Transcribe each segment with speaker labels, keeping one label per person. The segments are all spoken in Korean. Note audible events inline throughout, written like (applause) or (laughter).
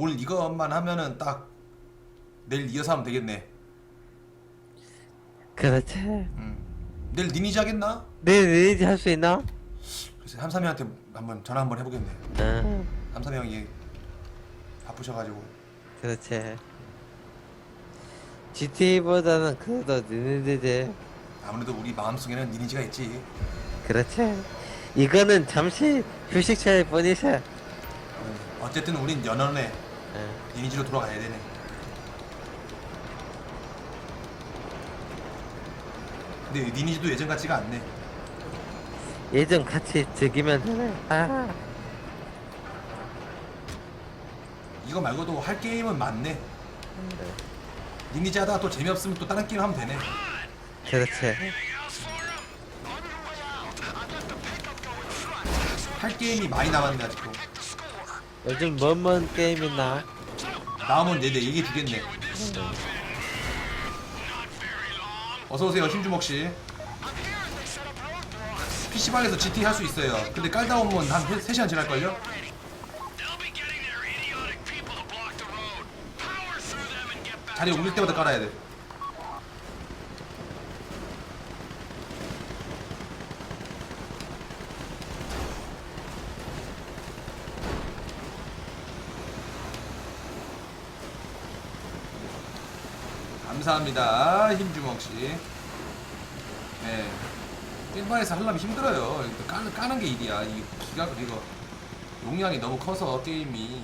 Speaker 1: 오늘 이것만 하면은 딱 내일 이어서 하면 되겠네.
Speaker 2: 그렇지.
Speaker 1: 음. 내일 니니지 하겠나?
Speaker 2: 내일 리니지 할 수 있나?
Speaker 1: 글쎄 삼삼이한테 한번 전화 한번 해보겠네.
Speaker 2: 응.
Speaker 1: 삼삼이 형이 바쁘셔가지고.
Speaker 2: 그렇지. GTA보다는 그래도 리니지지.
Speaker 1: 아무래도 우리 마음속에는 니니지가 있지.
Speaker 2: 그렇지. 이거는 잠시 휴식 차일 뿐이세.
Speaker 1: 어, 어쨌든 우린 연원에
Speaker 2: 응.
Speaker 1: 니니지로 돌아가야 되네. 근데 니니지도 예전 같지가 않네.
Speaker 2: 예전 같이 즐기면 되네. 아.
Speaker 1: 이거 말고도 할 게임은 많네. 니니지 하다가 또 재미없으면 또 다른 게임 하면 되네.
Speaker 2: 그렇지.
Speaker 1: 할 게임이 많이 남았네 아직도.
Speaker 2: 요즘 뭔뭔 게임 있나?
Speaker 1: 남은 얘네 이게 두겠네. 어서 오세요 신주먹 씨. PC방에서 GT 할 수 있어요. 근데 깔다 오면 한 3시간 지날 걸요?
Speaker 3: They'll be getting their idiotic people to block the road. Power through them and get back.
Speaker 1: 자리 옮길 때마다 깔아야 돼. 감사합니다, 힘주먹 씨. 네. 일반에서 하려면 힘들어요. 까는, 까는 게 일이야. 이 기가 그리고 용량이 너무 커서 게임이.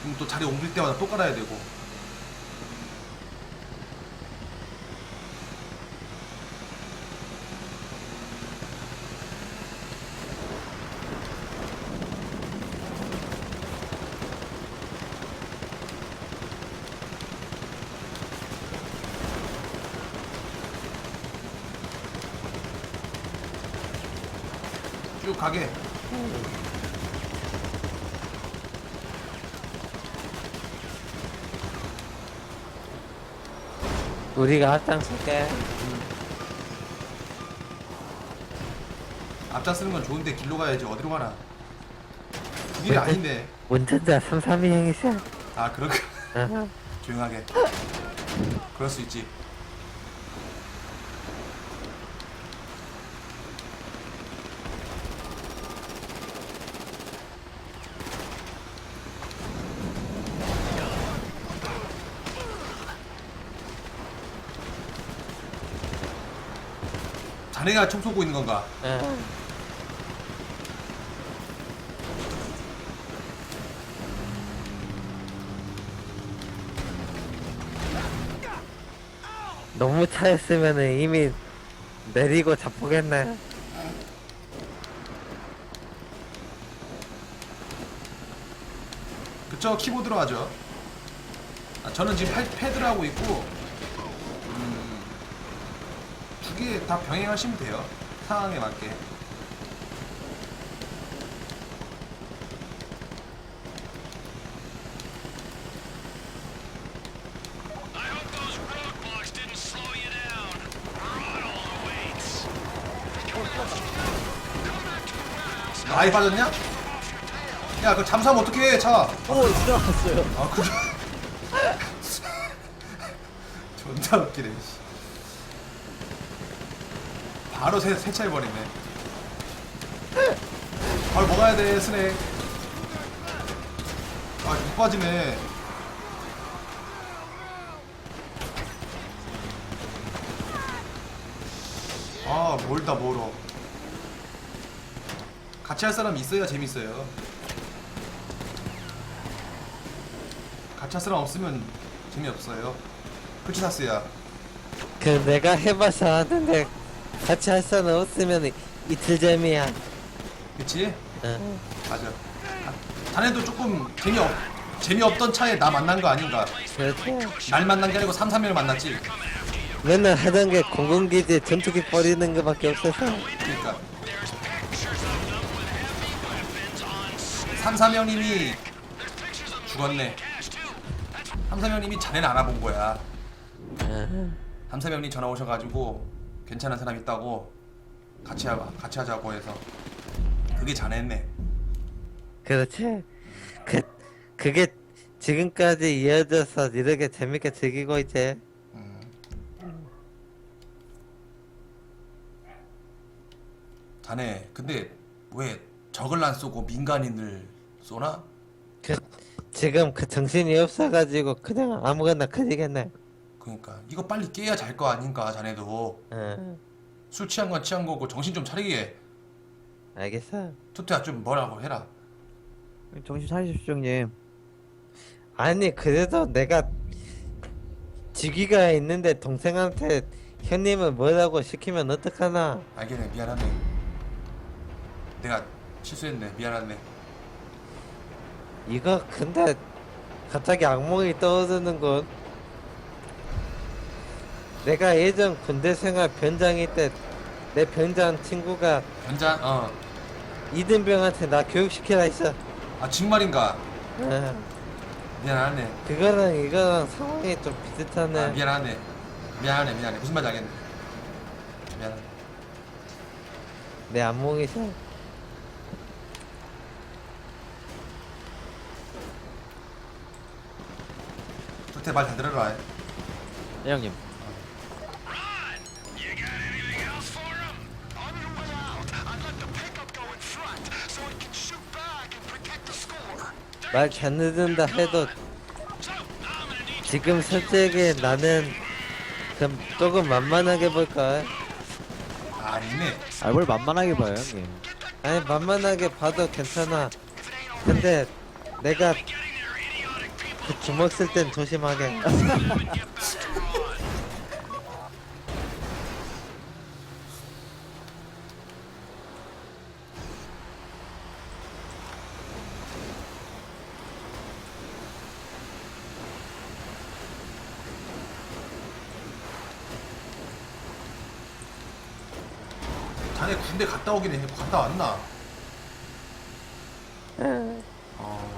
Speaker 1: 그럼 또 자리 옮길 때마다 또 깔아야 되고. 쭉 가게.
Speaker 2: 우리가 앞장설게.
Speaker 1: 앞장 쓰는 건 좋은데 길로 가야지 어디로 가나? 그 길이 아닌데.
Speaker 2: 운전자 332 형이세.
Speaker 1: 아 그렇게
Speaker 2: 응. (laughs)
Speaker 1: 조용하게. 그럴 수 있지. 자네가 총 쏘고 있는 건가?
Speaker 2: 응. 너무 차였으면 이미 내리고 잡보겠네.
Speaker 1: 그쵸 키보드로 하죠 아, 저는 지금 팔- 패드로 하고 있고 음, 두 개 다 병행하시면 돼요 상황에 맞게. 많이 빠졌냐? 야 그거 잠수하면 어떡해 차
Speaker 4: 어, 지나갔어요.
Speaker 1: 아 그래 존나 웃기네 씨. 바로 세, 세차해버리네. 바로 먹어야 돼 스낵. 아못 빠지네. 아 멀다 멀어. 같이 할 사람 있어야 재밌어요. 같이 할 사람 없으면 재미없어요. 그치 사스야.
Speaker 2: 그 내가 해봐서 하는데 같이 할 사람 없으면 이틀 재미야.
Speaker 1: 그치?
Speaker 2: 응.
Speaker 1: 맞아 아, 자네도 조금 재미없 재미없던 차에 나 만난 거 아닌가
Speaker 2: 그렇지.
Speaker 1: 날 만난 게 아니고 3, 3일 만났지
Speaker 2: 맨날 하던 게 공군기지 전투기 버리는 거밖에 없어서.
Speaker 1: 그러니까 3, 3형님이 죽었네 3, 3형님이 자네는 알아본 거야
Speaker 2: 응.
Speaker 1: 삼세명님 전화 오셔가지고 괜찮은 사람 있다고 같이 하, 같이 하자고 해서 그게 자네네.
Speaker 2: 그렇지. 그 그게 지금까지 이어져서 이렇게 재밌게 즐기고 있지.
Speaker 1: 음. 자네 근데 왜 적을 안 쏘고 민간인을 쏘나?
Speaker 2: 그 지금 그 정신이 없어가지고 그냥 아무거나 그리겠네.
Speaker 1: 그러니까 이거 빨리 깨야 잘 거 아닌가 자네도
Speaker 2: 응.
Speaker 1: 술 취한 건 취한 거고 정신 좀 차리게
Speaker 2: 알겠어.
Speaker 1: 투투야 좀 뭐라고 해라
Speaker 4: 정신 차리십시오 형님
Speaker 2: 아니 그래도 내가 직위가 있는데 동생한테 형님을 뭐라고 시키면 어떡하나?
Speaker 1: 알겠네 미안하네 내가 실수했네 미안하네
Speaker 2: 이거 근데 갑자기 악몽이 떠오르는군. 내가 예전 군대 생활 변장일 때 내 변장 친구가
Speaker 1: 변장? 어아
Speaker 2: 이등병한테 나 교육시키라 했어.
Speaker 1: 정말인가?
Speaker 2: 어,
Speaker 1: 미안하네.
Speaker 2: 그거랑 이거랑 상황이 좀 비슷하네.
Speaker 1: 아, 미안하네. 미안하네 미안해. 무슨 말인지 알겠네. 미안하네
Speaker 2: 내 악몽이서.
Speaker 1: 투태 말잘 들어라.
Speaker 4: 네 형님
Speaker 2: 말잘 듣는다 해도 지금 솔직히 나는 좀 조금 만만하게.
Speaker 1: 아, 아니네
Speaker 4: 아 뭘 만만하게 봐요 형님
Speaker 2: 아니 만만하게 봐도 괜찮아. 근데 내가. 그 주먹 쓸 땐 조심하게. (laughs)
Speaker 1: 자네 군대 갔다 오긴 해 갔다 왔나? 어.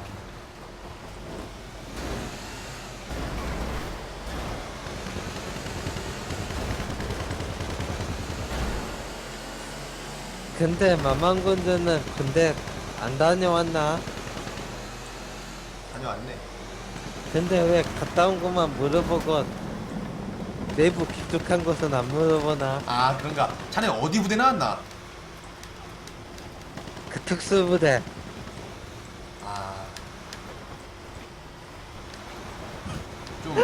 Speaker 2: 근데 마망군주는 군대 안 다녀왔나?
Speaker 1: 다녀왔네
Speaker 2: 근데 왜 갔다 온 것만 물어보고 내부 깊숙한 것은 안 물어보나?
Speaker 1: 아 그런가 자네 어디 부대 나왔나?
Speaker 2: 그 특수부대
Speaker 1: 아. 좀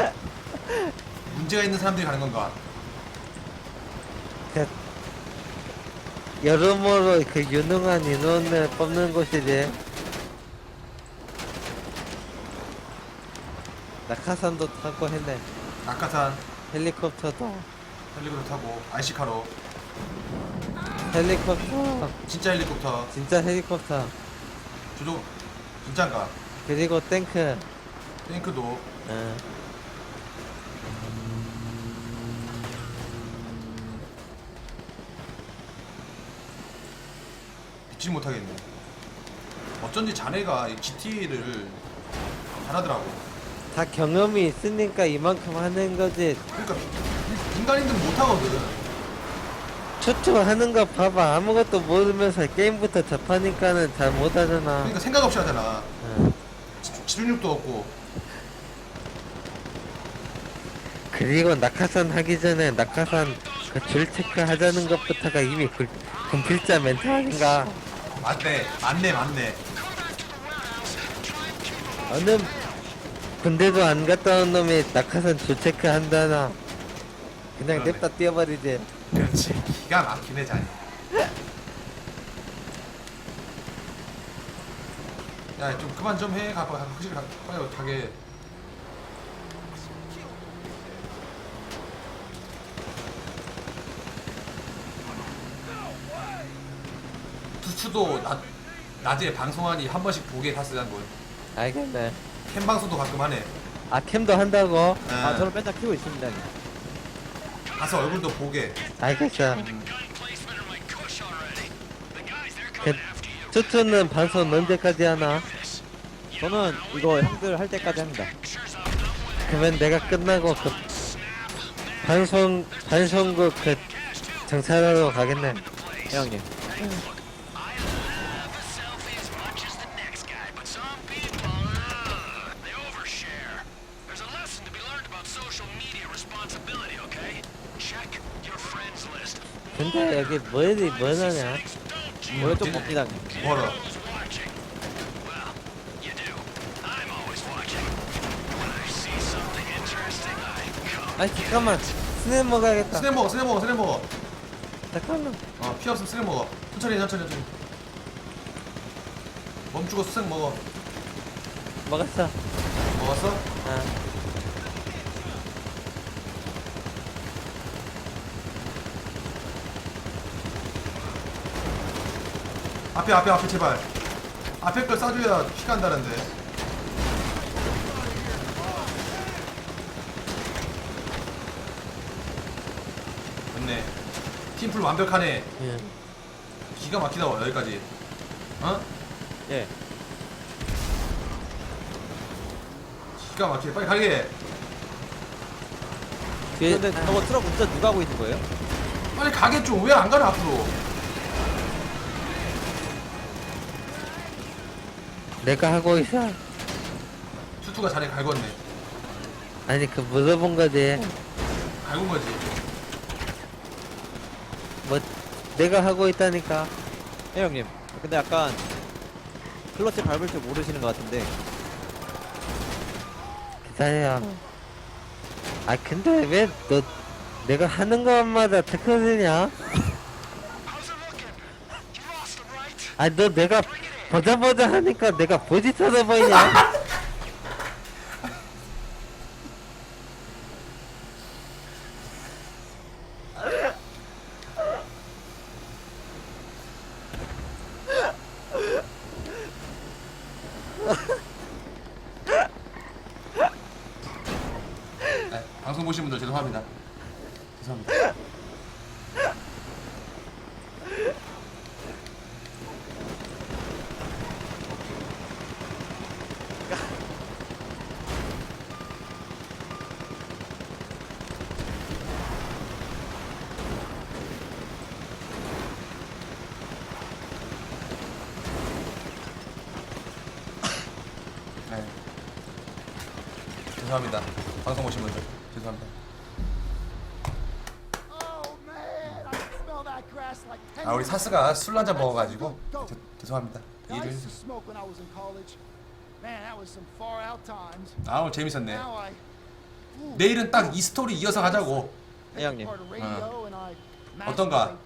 Speaker 1: 문제가 있는 사람들이 가는 건가?
Speaker 2: 그 여러모로 그 유능한 인원을 뽑는 곳이지. 낙하산도 타고 했네.
Speaker 1: 낙하산
Speaker 2: 헬리콥터도
Speaker 1: 헬리콥터 타고 IC카로
Speaker 2: 헬리콥터
Speaker 1: 진짜 헬리콥터
Speaker 2: 진짜 헬리콥터
Speaker 1: 조종 진짜인가?
Speaker 2: 그리고 탱크
Speaker 1: 탱크도
Speaker 2: 어.
Speaker 1: 믿지 못하겠네. 어쩐지 자네가 이 GTA를 잘하더라고.
Speaker 2: 다 경험이 있으니까 이만큼 하는 거지
Speaker 1: 그러니까 민- 민간인들은 못하거든.
Speaker 2: 초초 하는 거 봐봐 아무것도 모르면서 게임부터 접하니까는 잘 못하잖아
Speaker 1: 그러니까 생각 없이 하잖아.
Speaker 2: 어.
Speaker 1: 집- 집중력도 없고.
Speaker 2: 그리고 낙하산 하기 전에 낙하산 그 줄 체크 하자는 것부터가 이미 그 군필자 멘트 아닌가
Speaker 1: 맞네, 맞네, 맞네.
Speaker 2: 어느 군대도 안 갔다 온 놈이 낙하산 줄 체크 한다나 그냥
Speaker 1: 그러네.
Speaker 2: 냅다 뛰어버리지
Speaker 1: 그렇지. 기가 막히네, 자네. 야, 좀 그만 좀 해. 가봐, 확실히 가, 빨리 가게. 투추도 낮, 낮에 방송하니 한 번씩 보게 다쓰는 거.
Speaker 2: 알겠네
Speaker 1: 캠 방송도 가끔 하네.
Speaker 2: 아 캠도 한다고?
Speaker 4: 아 저는 맨날 키고 있습니다 형님
Speaker 1: 가서 얼굴도 보게.
Speaker 2: 알겠어 그. 투투는 방송 언제까지 하나?
Speaker 4: 저는 이거 형들 할 때까지 합니다
Speaker 2: 그러면 내가 끝나고 그 방송 방송국 그 정찰하러 가겠네.
Speaker 4: 회장님.
Speaker 2: 근데 여기 뭐니 뭐하냐?
Speaker 4: 뭐에 좀 먹기다
Speaker 3: come.
Speaker 2: 아 잠깐만 스냅 먹어야겠다.
Speaker 1: 스냅 먹어 스냅 먹어 스냅 먹어
Speaker 2: 잠깐만.
Speaker 1: 어, 피 없으면 스냅 먹어 천천히 천천히 천천히 멈추고 수색 먹어
Speaker 2: 먹었어.
Speaker 1: 먹었어?
Speaker 2: 아.
Speaker 1: 앞에 앞에 앞에 제발. 앞에 걸 쏴줘야 피가 안 다는데. 좋네. 팀풀 완벽하네.
Speaker 2: 예.
Speaker 1: 기가 막히다 와 여기까지. 어?
Speaker 4: 예.
Speaker 1: 기가 막히네 빨리 가게.
Speaker 2: 뒤에
Speaker 4: 근데 저거 트럭 운전 누가 하고 있는 거예요?
Speaker 1: 빨리 좀. 왜안 가나 앞으로
Speaker 2: 내가 하고 있어.
Speaker 1: 투투가 자리 갈궜네
Speaker 2: 아니 그 물어본 거지.
Speaker 1: 갈군 거지
Speaker 2: 뭐 내가 하고 있다니까.
Speaker 4: 회장님. 근데 약간 클러치 밟을 줄 모르시는 것 같은데.
Speaker 2: 기다려. 아 근데 왜 너 내가 하는 것마다 특허되냐?
Speaker 3: How's it looking? You lost them, right?
Speaker 2: 아너 내가 보자 보자 하니까 내가 보지터져 보이냐?
Speaker 1: 네, 방송 보신 분들 죄송합니다 네. 죄송합니다 방송 보신 분들 죄송합니다
Speaker 5: Oh man, I can smell that grass like
Speaker 1: 10아 우리 사스가 술 한잔. 먹어가지고
Speaker 5: Go.
Speaker 1: 죄, 죄송합니다 이해를 해주세요. 아 오늘 재밌었네 내일은 딱 이 스토리 이어서 가자고
Speaker 5: radio and I
Speaker 1: 어떤가?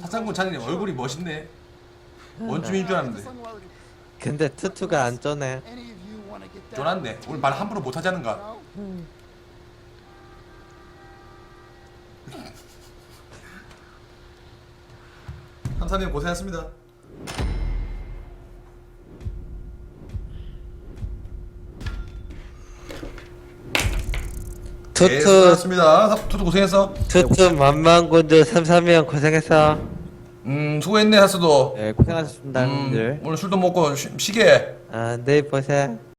Speaker 1: 사장군 차장님 얼굴이 멋있네 원주민인 줄 알았는데.
Speaker 2: 근데 투투가 안 쪼네.
Speaker 1: 쫄았네 오늘 말 함부로 못 하자는가
Speaker 5: No?
Speaker 1: 삼사님 고생했습니다 네,
Speaker 2: 투투
Speaker 1: 수고하셨습니다 투투 고생했어
Speaker 2: 투투 만만군주 삼삼형 고생했어.
Speaker 1: 음 수고했네 사스도
Speaker 4: 예, 고생하셨습니다,
Speaker 1: 음,
Speaker 4: 형님들.
Speaker 1: 오늘 술도 먹고 쉬, 쉬게
Speaker 2: 아 내일 보세.